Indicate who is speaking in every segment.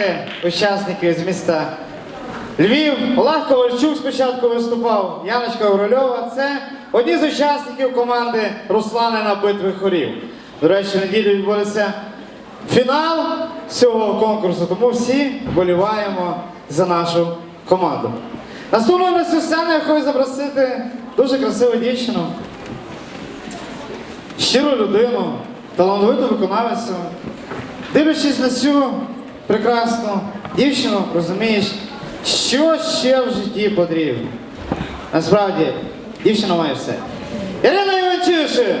Speaker 1: представити учасників з міста Львів. Олег Ковальчук спочатку виступав, Яночка Орольова. Це одні з учасників команди Русланина битви хорів. До речі, неділю відбудеться фінал цього конкурсу, тому всі вболіваємо за нашу команду. Наступною на цю сцену я хочу запросити дуже красиву дівчину, щиру людину, талановиту виконавицю. Дивлячись на цю прекрасну дівчину, розумієш, що ще в житті потрібно. Насправді, дівчина має все. Ірина Іванчишин!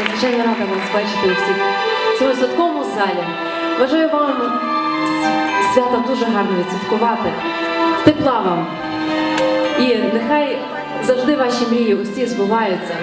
Speaker 2: Надзвичайно рада вас бачити всіх в цьому святковому залі. Бажаю вам свята дуже гарно відсвяткувати. Тепла вам. І нехай завжди ваші мрії усі збуваються.